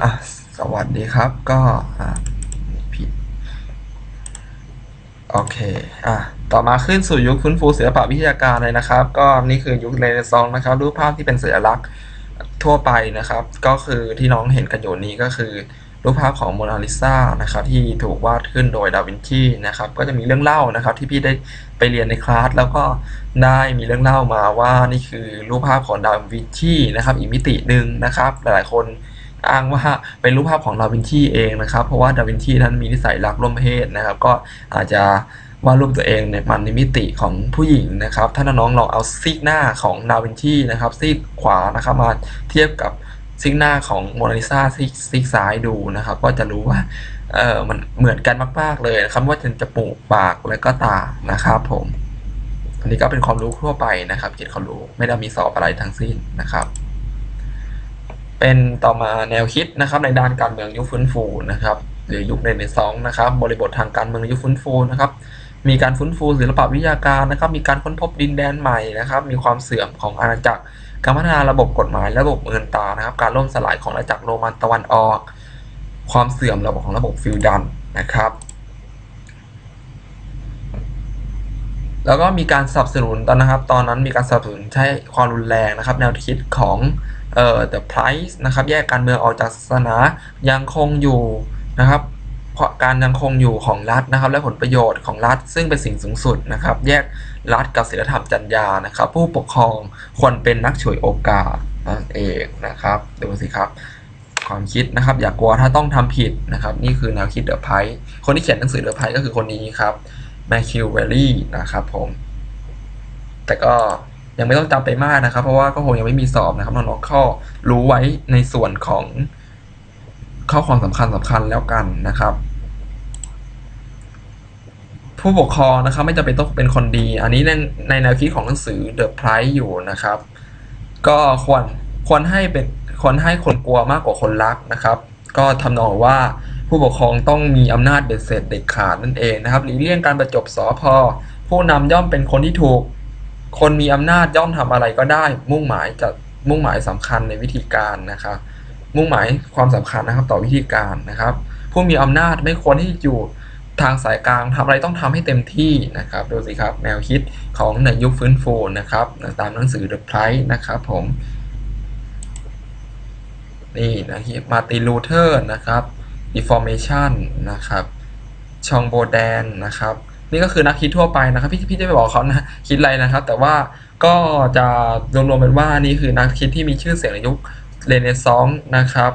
อะสวัสดีครับก็อะผิดโอเคอะต่อมาขึ้นสู่ยุคฟื้นฟูศิลปะวิทยาการเลยนะครับ ก็นี่คือยุคเรเนซองส์นะครับรูปภาพที่เป็นสัญลักษณ์ทั่วไปนะครับ ก็คือที่น้องเห็นกันอยู่นี้ก็คือรูปภาพของโมนาลิซานะครับที่ถูกวาดขึ้นโดยดาวินชีนะครับก็จะมีเรื่องเล่านะครับที่พี่ได้ไปเรียนในคลาสแล้วก็ได้มีเรื่องเล่ามาว่านี่คือรูปภาพของดาวินชีนะครับอีกมิติหนึ่งนะครับ หลายๆคน อ้างว่าเป็นรูปภาพของดาวินชีเองนะครับ เพราะว่าดาวินชีนั้นมีนิสัยรักร่วมเพศนะครับ ก็อาจจะวาดรูปตัวเองในมันในมิติของผู้หญิงนะครับ ถ้าน้องลองเอาซีกหน้าของดาวินชีนะครับซีกขวานะครับมาเทียบกับซีกหน้าของโมนาลิซาซีกซีกซ้ายดูนะครับ ก็จะรู้ว่าเออมันเหมือนกันมาก ๆ เลยนะครับว่าจะจมูกปากและก็ตานะครับผมอันนี้ก็เป็นความรู้ทั่วไปนะครับเกียรติความรู้ไม่ได้มีสอบอะไรทั้งสิ้นนะครับ เป็นต่อมาแนวคิดนะครับในด้านการเมืองยุคฟื้นฟูนะครับหรือยุคเรเนซองนะครับบริบททางการเมืองยุคฟื้นฟูนะครับมีการฟื้นฟูศิลปวิทยาการนะครับมีการค้นพบดินแดนใหม่นะครับมีความเสื่อมของอาณาจักรการพัฒนาระบบกฎหมายระบบเงินตานะครับการล่มสลายของอาณาจักรโรมันตะวันออก ความเสื่อมระบบของระบบฟิวดัลนะครับแล้วก็มีการสนับสนุนตอนนะครับ ตอนนั้นมีการสนับสนุนใช้ความรุนแรงนะครับ แนวคิดของ เอ่อ the price นะครับ แยกการเมืองออกจากศาสนายังคงอยู่นะครับเพราะการยังคงอยู่ของรัฐนะครับ และผลประโยชน์ของรัฐ ซึ่งเป็นสิ่งสูงสุดนะครับ แยกรัฐกับศีลธรรมจรรยานะครับ ผู้ปกครองควรเป็นนักฉวยโอกาสนั่นเองนะครับดูสิครับ ความคิดนะครับ อย่ากกลัวถ้าต้องทำผิดนะครับ นี่คือแนวคิดเดอะไพคนที่เขียนหนังสือเดอะไพก็คือคนนี้ครับแมคคิวเวลลี่นะครับผมแต่ก็ ยังไม่ต้องจำไปมากนะครับ เพราะว่าก็คงยังไม่มีสอบนะครับน้องๆข้ารู้ไว้ในส่วนของข้อความสำคัญสำคัญแล้วกันนะครับ ผู้ปกครองนะครับไม่จำเป็นต้องเป็นคนดี อันนี้ในในแนวคิดของหนังสือ The Price อยู่นะครับ ก็ควรควรให้เป็นควรให้คนกลัวมากกว่าคนรักนะครับ ก็ทำนองว่าผู้ปกครองต้องมีอำนาจเด็ดเสร็จเด็ดขาดนั่นเองนะครับหลีกเลี่ยงการประจบสอพอผู้นำย่อมเป็นคนที่ถูก คนมีอำนาจย่อมทำอะไรก็ได้ มุ่งหมายจะมุ่งหมายสำคัญในวิธีการนะครับ มุ่งหมายความสำคัญนะครับต่อวิธีการนะครับ ผู้มีอำนาจไม่ควรที่อยู่ทางสายกลางทำอะไรต้องทำให้เต็มที่นะครับดูสิครับแนวคิดของในยุคฟื้นฟูนะครับ ตามหนังสือ The Price นะครับผมนี่นะครับมาติลูเทอร์นะครับ deformation นะครับชองโบแดนนะครับ นี่ก็คือนักคิดทั่วไปนะครับ พี่พี่จะไปบอกเขานะคิดอะไรนะครับ แต่ว่าก็จะรวมๆเป็นว่านี่คือนักคิดที่มีชื่อเสียงในยุคเรเนซองส์นะครับ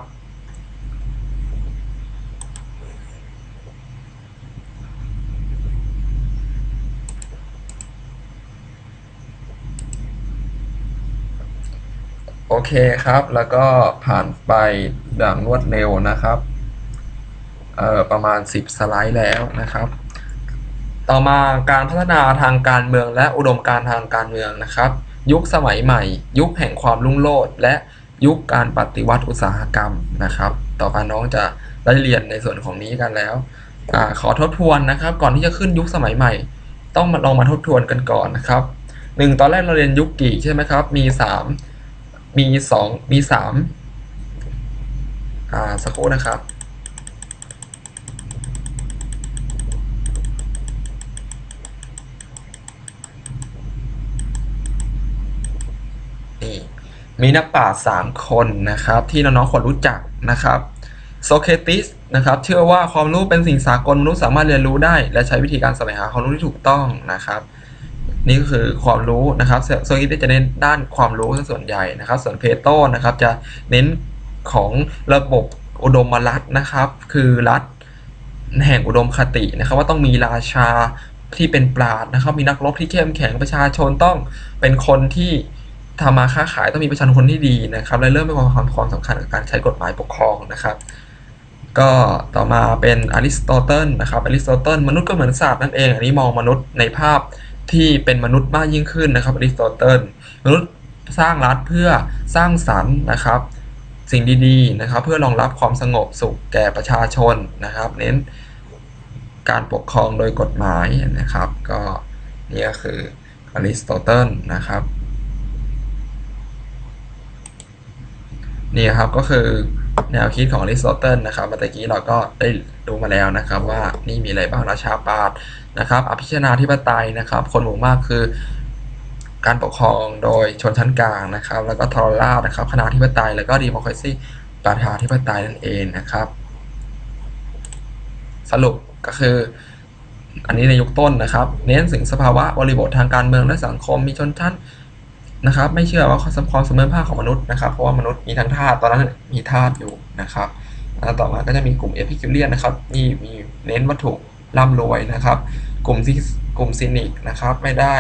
โอเคครับ แล้วก็ผ่านไปอย่างรวดเร็วนะครับ เอ่อ ประมาณ 10 สไลด์แล้วนะครับ ต่อมาการพัฒนาทางการเมืองและอุดมการทางการเมืองนะครับ ยุคสมัยใหม่ ยุคแห่งความรุ่งโรจน์และยุคการปฏิวัติอุตสาหกรรมนะครับ ต่อไปน้องจะได้เรียนในส่วนของนี้กันแล้วอขอทบทวนนะครับ ก่อนที่จะขึ้นยุคสมัยใหม่ ต้องมาลองมาทบทวนกันก่อนนะครับหนึ่งตอนแรกเราเรียนยุคกี่ใช่ไหมครับ มีสามมีสองมีสามอ่าสักครู่นะครับ นี่ มีนักปราชญ์สามคนนะครับ ที่น้องๆควรรู้จักนะครับโซเคติสนะครับเชื่อว่าความรู้เป็นสิ่งสากลมนุษย์สามารถเรียนรู้ได้ และใช้วิธีการแสวงหาความรู้ที่ถูกต้องนะครับ นี่ก็คือความรู้นะครับโซเคติสจะเน้นด้านความรู้ส่วนใหญ่นะครับ ส่วนเพโตนะครับจะเน้นของระบบอุดมรัฐนะครับ คือรัฐแห่งอุดมคตินะครับ ว่าต้องมีราชาที่เป็นปราดนะครับ มีนักรบที่เข้มแข็งประชาชนต้องเป็นคนที่ ทำมาค้าขายต้องมีประชาชนคนที่ดีนะครับและเริ่มให้ความความสำคัญกับการใช้กฎหมายปกครองนะครับ ก็ต่อมาเป็นอริสโตเติลนะครับอริสโตเติลมนุษย์ก็เหมือนสัตว์นั่นเอง อันนี้มองมนุษย์ในภาพที่เป็นมนุษย์มากยิ่งขึ้นนะครับอริสโตเติลมนุษย์สร้างรัฐเพื่อสร้างสรรค์นะครับ สิ่งดีๆนะครับ เพื่อรองรับความสงบสุขแก่ประชาชนนะครับ เน้นการปกครองโดยกฎหมายนะครับ ก็นี่ก็คืออริสโตเติลนะครับ นี่ครับก็คือแนวคิดของอริสโตเติลนะครับเมื่อกี้เราก็ได้ดูมาแล้วนะครับ ว่านี่มีอะไรบ้างราชาปาตนะครับ อภิชนาธิปไตยนะครับ คนหมู่มากคือ การปกครองโดยชนชั้นกลางนะครับ แล้วก็ทรราชนะครับคณะธิปไตย แล้วก็ดีโมคราซีประชาธิปไตยนั่นเองนะครับ สรุปก็คืออันนี้ในยุคต้นนะครับ เน้นถึงสภาวะบริบททางการเมืองและสังคมมีชนชั้น นะครับไม่เชื่อว่าความเสมอภาคของมนุษย์นะครับเพราะว่ามนุษย์มีทั้งธาตุตอนนั้นมีธาตุอยู่นะครับต่อมาก็จะมีกลุ่มเอพิคิวเลียนนะครับนี่มีเน้นวัตถุร่ำรวยนะครับ กลุ่มซีกลุ่มซินิกนะครับไม่ได้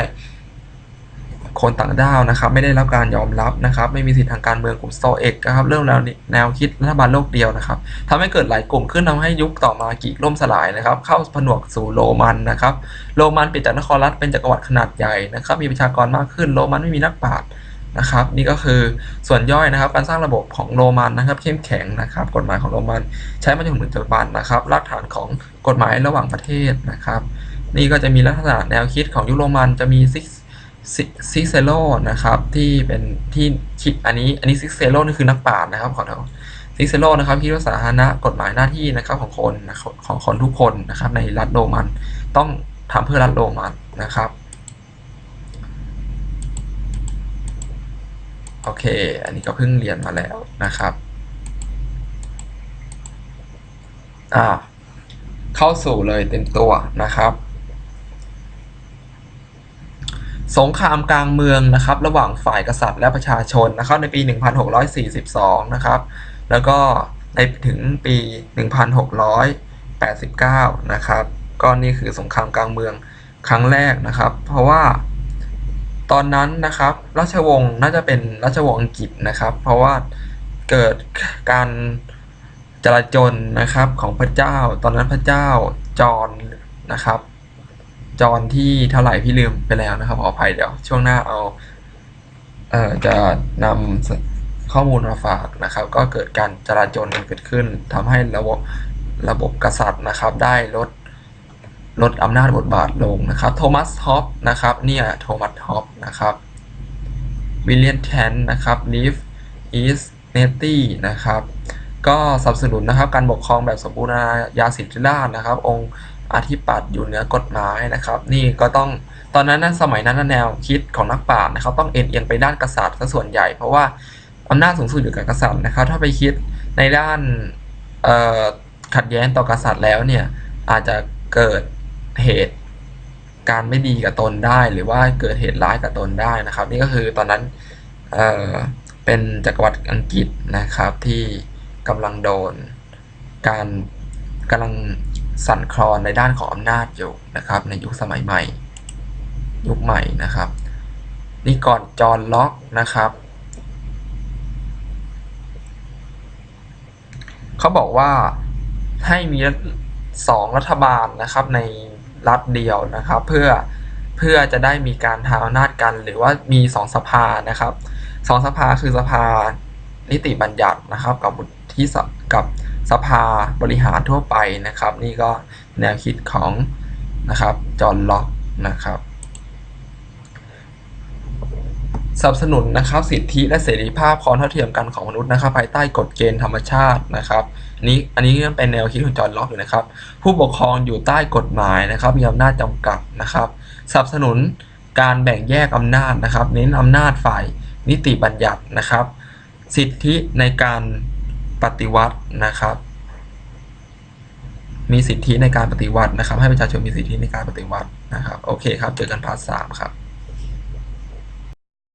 คนต่างด้าวนะครับ ไม่ได้รับการยอมรับนะครับ ไม่มีสิทธิทางการเมืองกลุ่มโตเอกนะครับ เริ่มแล้วแนวคิดรัฐบาลโลกเดียวนะครับทำให้เกิดหลายกลุ่มขึ้นทำให้ยุคต่อมากิล่มสลายนะครับ เข้าผนวกสู่โรมันนะครับ โรมันเปลี่ยนจากนครรัฐเป็นจักรวรรดิขนาดใหญ่นะครับ มีประชากรมากขึ้น โรมันไม่มีนักปราชญ์นะครับ นี่ก็คือส่วนย่อยนะครับ การสร้างระบบของโรมันนะครับ เข้มแข็งนะครับ กฎหมายของโรมันใช้มาจนถึงปัจจุบันนะครับรากฐานของกฎหมายระหว่างประเทศนะครับ นี่ก็จะมีลักษณะแนวคิดของยุโรมันจะมีซิก ซิเซโลนะครับที่เป็นที่คิดอันนี้อันนี้ซิเซโลนี่คือนักปราชญ์นะครับขอโทษซิเซโลนะครับคิดว่าสาธารณะกฎหมายหน้าที่นะครับของคนนะของคนทุกคนนะครับในรัฐโรมันต้องทำเพื่อรัฐโรมันนะครับโอเค อันนี้ก็เพิ่งเรียนมาแล้วนะครับอ่าเข้าสู่เลยเต็มตัวนะครับ สงครามกลางเมืองนะครับระหว่างฝ่ายกษัตริย์และประชาชนนะครับในปี 1642 นะครับแล้วก็ในถึงปี 1689 นะครับก็นี่คือสงครามกลางเมืองครั้งแรกนะครับ เพราะว่าตอนนั้นนะครับราชวงศ์น่าจะเป็นราชวงศ์อังกฤษนะครับ เพราะว่าเกิดการจลาจลนะครับของพระเจ้า ตอนนั้นพระเจ้าจอห์นนะครับ จอนที่เท่าไหร่พี่ลืมไปแล้วนะครับขออภัยเดี๋ยว ช่วงหน้าเอาเอ่อจะนำข้อมูลมาฝากนะครับ ก็เกิดการจลาจลกันเกิดขึ้นทำให้ระบบระบบกษัตริย์นะครับ ได้ลดลดอำนาจบทบาทลงนะครับโทมัสฮอปนะครับเนี่ยโทมัสฮอปนะครับวิลเลียมแทนนะครับลีฟอีสเนตตี้นะครับ ก็สนับสนุนนะครับการปกครองแบบสมบูรณาญาสิทธิราชนะครับ องค์ อธิปัตย์อยู่เหนือกฎหมายนะครับ นี่ก็ต้องตอนนั้นนะสมัยนั้นแนวคิดของนักปราชญ์นะครับ ต้องเอ็นเอียงไปด้านกษัตริย์ซะส่วนใหญ่ เพราะว่าอำนาจสูงสุดอยู่กับกษัตริย์นะครับ ถ้าไปคิดในด้านขัดแย้งต่อกษัตริย์แล้วเนี่ยอาจจะเกิดเหตุการไม่ดีกับตนได้ หรือว่าเกิดเหตุร้ายกับตนได้นะครับ นี่ก็คือตอนนั้นเเป็นจักรวรรดิอังกฤษนะครับที่กำลังโดนการกำลัง สั่นคลอนในด้านของอำนาจอยู่นะครับ ในยุคสมัยใหม่ ยุคใหม่นะครับ นี่ก่อนจอห์นล็อกนะครับเขาบอกว่าให้มีสองรัฐบาลนะครับในรัฐเดียวนะครับ เพื่อเพื่อจะได้มีการทางอำนาจกัน หรือว่ามีสองสภานะครับสองสภาคือสภานิติบัญญัตินะครับ กับที่กับ สภาบริหารทั่วไปนะครับ นี่ก็แนวคิดของนะครับจอห์นล็อกนะครับสนับสนุนนะครับสิทธิและเสรีภาพความเท่าเทียมกันของมนุษย์นะครับ ภายใต้กฎเกณฑ์ธรรมชาตินะครับนี้อันนี้ก็เป็นแนวคิดของจอห์นล็อกอยู่นะครับ ผู้ปกครองอยู่ใต้กฎหมายนะครับมีอำนาจจำกัดนะครับสนับสนุนการแบ่งแยกอำนาจนะครับ เน้นอำนาจฝ่ายนิติบัญญัตินะครับ สิทธิในการ ปฏิวัตินะครับ มีสิทธิในการปฏิวัตินะครับ ให้ประชาชนมีสิทธิในการปฏิวัตินะครับ โอเคครับ เจอกันพาร์ทสามครับ